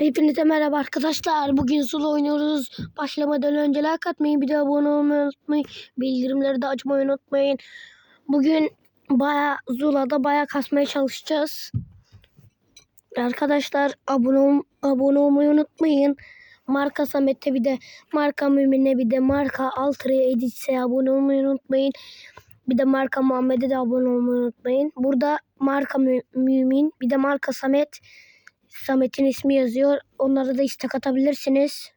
Hepinize merhaba arkadaşlar. Bugün solo oynuyoruz. Başlamadan önce like atmayı, bir de abone olmayı unutmayın. Bildirimleri de açmayı unutmayın. Bugün baya Zula'da baya kasmaya çalışacağız. Arkadaşlar abone, abone olmayı unutmayın. Marka Samet'e bir de Marka Mümin'e bir de Marka Altra'ya Edit'e abone olmayı unutmayın. Bir de Marka Muhammed'e de abone olmayı unutmayın. Burada Marka Mü- Mümin bir de Marka Samet Samet'in ismi yazıyor. Onlara da istek atabilirsiniz.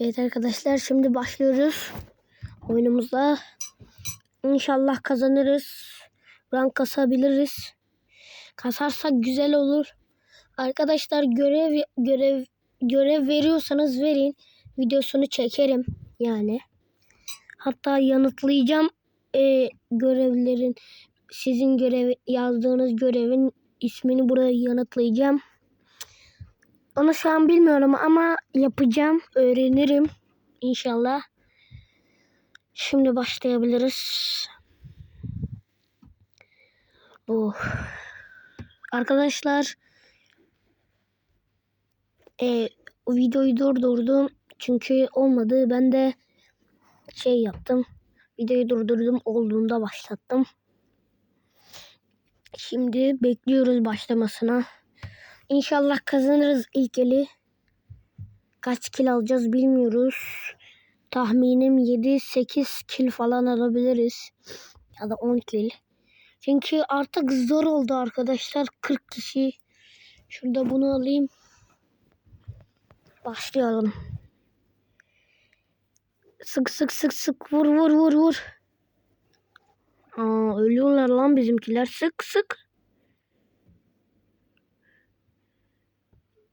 Evet arkadaşlar şimdi başlıyoruz oyunumuza. İnşallah kazanırız. Rank kasabiliriz. Kasarsak güzel olur. Arkadaşlar görev görev görev veriyorsanız verin. Videosunu çekerim yani. Hatta yanıtlayacağım e, görevlerin sizin görev yazdığınız görevin ismini buraya yanıtlayacağım. Onu şu an bilmiyorum ama yapacağım, öğrenirim inşallah. Şimdi başlayabiliriz. Oh. Arkadaşlar e, videoyu durdurdum çünkü olmadı. Ben de şey yaptım. Videoyu durdurdum olduğunda başlattım. Şimdi bekliyoruz başlamasına. İnşallah kazanırız ilk eli. Kaç kil alacağız bilmiyoruz. Tahminim 7-8 kil falan alabiliriz. Ya da 10 kil. Çünkü artık zor oldu arkadaşlar. 40 kişi. Şurada bunu alayım. Başlayalım. Sık sık sık sık vur vur vur vur. Aa, ölüyorlar lan bizimkiler. Sık sık.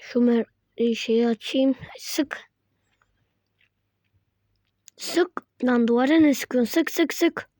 Şu mer e, şeyi açayım. Sık. Sık. Lan duvara ne sıkıyorsun? Sık sık sık.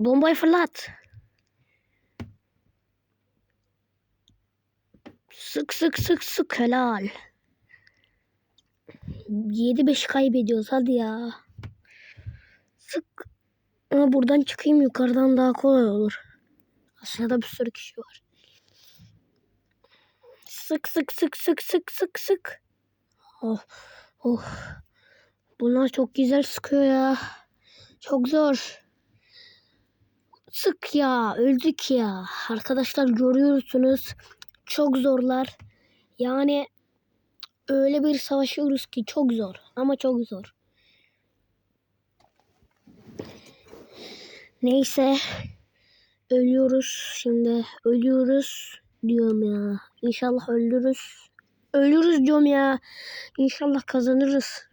Bombayı fırlat. Sık sık sık sık helal. 7-5 kaybediyoruz hadi ya. Sık. Ama buradan çıkayım yukarıdan daha kolay olur. Aşağıda bir sürü kişi var. Sık sık sık sık sık sık sık. Oh oh. Bunlar çok güzel sıkıyor ya. Çok zor. Sık ya öldük ya. Arkadaşlar görüyorsunuz. Çok zorlar. Yani öyle bir savaşıyoruz ki çok zor ama çok zor. Neyse ölüyoruz şimdi ölüyoruz diyorum ya. İnşallah ölürüz. Ölürüz diyorum ya. İnşallah kazanırız.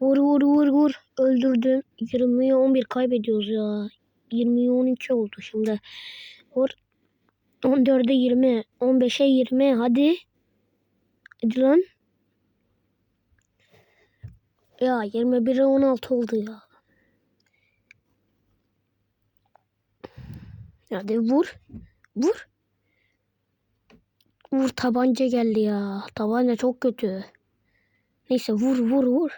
Vur vur vur vur. Öldürdüm. 20'ye 11 kaybediyoruz ya. 20'ye 12 oldu şimdi. Vur. 14'e 20. 15'e 20. Hadi. Hadi. Ya 21'e 16 oldu ya. Hadi vur. Vur. Vur tabanca geldi ya. Tabanca çok kötü. Neyse vur vur vur.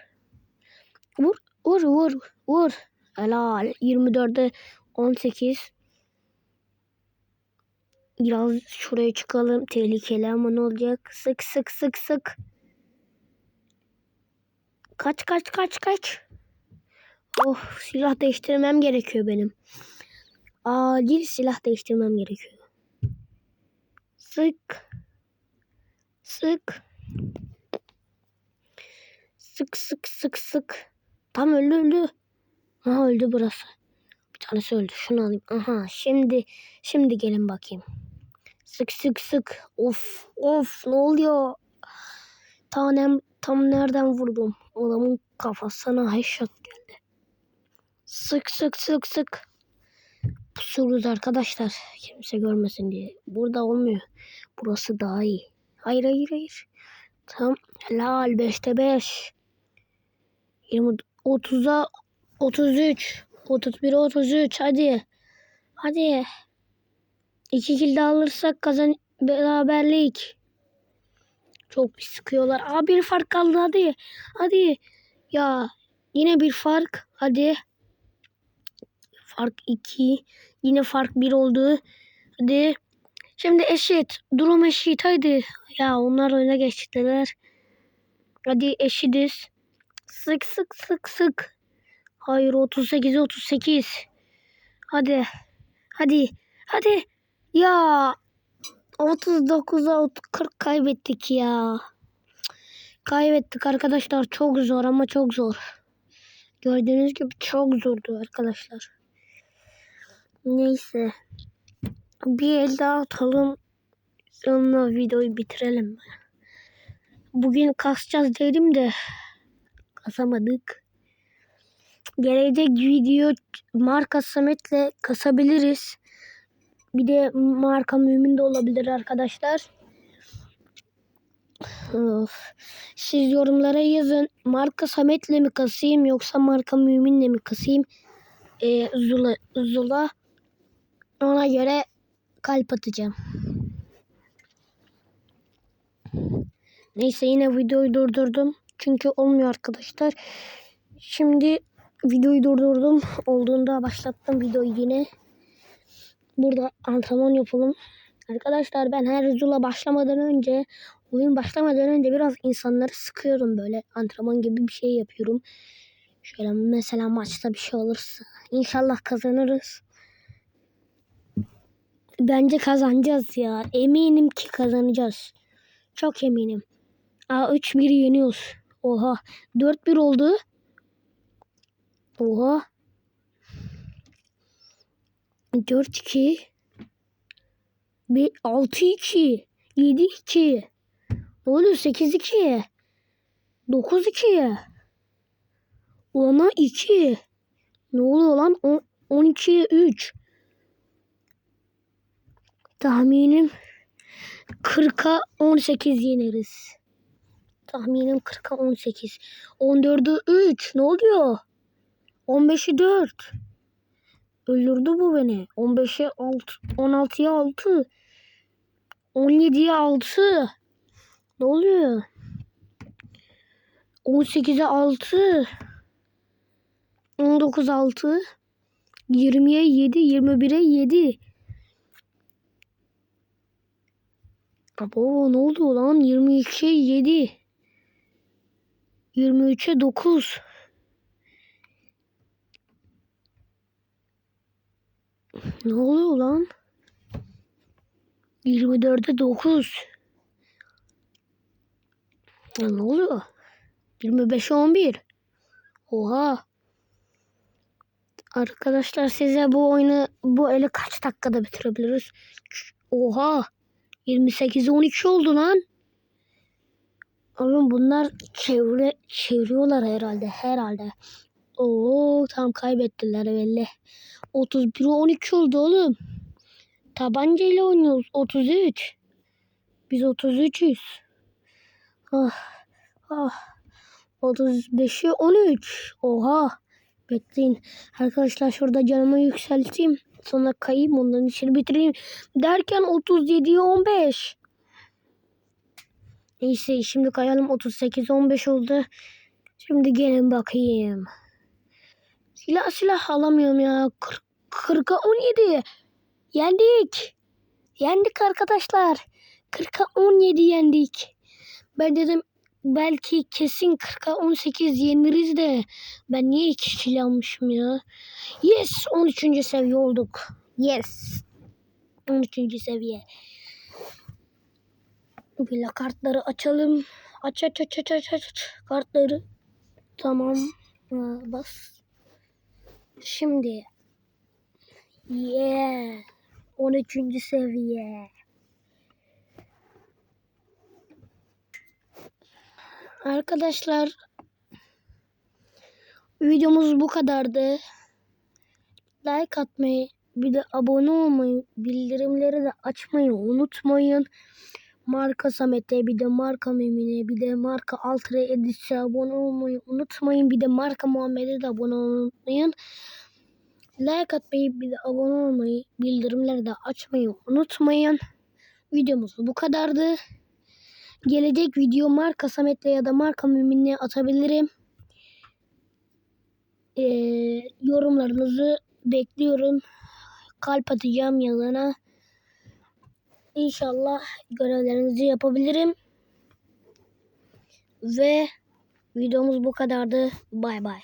Vur vur vur vur. Helal. 24'e 18. Biraz şuraya çıkalım. Tehlikeli ama ne olacak? Sık sık sık sık. Kaç kaç kaç kaç. Oh silah değiştirmem gerekiyor benim. Acil silah değiştirmem gerekiyor. Sık. Sık. Sık sık sık sık. Tam öldü öldü. Aha öldü burası. Bir tanesi öldü. Şunu alayım. Aha şimdi şimdi gelin bakayım. Sık sık sık. Of of ne oluyor? Tanem tam nereden vurdum? Adamın kafasına headshot geldi. Sık sık sık sık. Pusuruz arkadaşlar. Kimse görmesin diye. Burada olmuyor. Burası daha iyi. Hayır hayır hayır. Tam helal 5'te 5. 20 30'a 33. 31'e 33 hadi. Hadi. 2 kill daha alırsak kazan beraberlik. Çok bir sıkıyorlar. Aa bir fark kaldı hadi. Hadi. Ya yine bir fark. Hadi. Fark 2. Yine fark 1 oldu. Hadi. Şimdi eşit. Durum eşit. Haydi. Ya onlar öne geçtiler. Hadi eşitiz. Sık sık sık sık. Hayır 38 38. Hadi. Hadi. Hadi. Ya 39'a 40 kaybettik ya. Kaybettik arkadaşlar. Çok zor ama çok zor. Gördüğünüz gibi çok zordu arkadaşlar. Neyse. Bir el daha atalım. Sonra videoyu bitirelim. Bugün kasacağız dedim de kasamadık. Gelecek video marka Samet'le kasabiliriz. Bir de marka mümin de olabilir arkadaşlar. Of. Siz yorumlara yazın. Marka Samet'le mi kasayım yoksa marka müminle mi kasayım? Ee, Zula, Zula. Ona göre kalp atacağım. Neyse yine videoyu durdurdum. Çünkü olmuyor arkadaşlar. Şimdi videoyu durdurdum. Olduğunda başlattım videoyu yine. Burada antrenman yapalım. Arkadaşlar ben her Zula başlamadan önce oyun başlamadan önce biraz insanları sıkıyorum böyle antrenman gibi bir şey yapıyorum. Şöyle mesela maçta bir şey olursa inşallah kazanırız. Bence kazanacağız ya. Eminim ki kazanacağız. Çok eminim. Aa 3-1 yeniyoruz. Oha. 4-1 oldu. Oha. 4-2. 6-2. 7-2. Ne oluyor? 8-2. 9-2. 10'a 2. Ne oluyor lan? 12'ye 3. Tahminim 40'a 18 yeneriz. Tahminim 40'a 18. 14'e 3. Ne oluyor? 15'e 4. Öldürdü bu beni. 15'e 6. 16'ya 6. 17'ye 6. Ne oluyor? 18'e 6. 19 6. 20'ye 7. 21'e 7. Abo ne oldu lan? 22'ye 7. 23'e 9. Ne oluyor lan? 24'e 9. Ya ne oluyor? 25'e 11. Oha. Arkadaşlar size bu oyunu bu eli kaç dakikada bitirebiliriz? Oha. 28'e 12 oldu lan. Oğlum bunlar çevre çeviriyorlar herhalde herhalde. Oo tam kaybettiler belli. 31'e 12 oldu oğlum. Tabanca ile oynuyoruz. 33. Biz 33'üz. Ah. Ah. 35'e 13. Oha. Bekleyin. Arkadaşlar şurada canımı yükselteyim. Sonra kayayım onların işini bitireyim. Derken 37'ye 15. Neyse şimdi kayalım 38 15 oldu. Şimdi gelin bakayım. Silah silah alamıyorum ya. 40, 40'a 17. Yendik. Yendik arkadaşlar. 40'a 17 yendik. Ben dedim belki kesin 40'a 18 yeniriz de ben niye 2 kill almışım ya? Yes 13. seviye olduk. Yes. 13. seviye. Böyle kartları açalım. Aç aç aç aç aç aç kartları. Tamam. Bas. Şimdi. Yeah. 13. seviye. Arkadaşlar videomuz bu kadardı. Like atmayı, bir de abone olmayı, bildirimleri de açmayı unutmayın. Marka Samet'e, bir de Marka Memin'e, bir de Marka Altre Edis'e abone olmayı unutmayın. Bir de Marka Muhammed'e de abone olmayı unutmayın. Like atmayı, bir de abone olmayı, bildirimleri de açmayı unutmayın. Videomuz bu kadardı. Gelecek video marka Samet'le ya da marka Mümin'le atabilirim. Ee, yorumlarınızı bekliyorum. Kalp atacağım yazana. İnşallah görevlerinizi yapabilirim. Ve videomuz bu kadardı. Bay bay.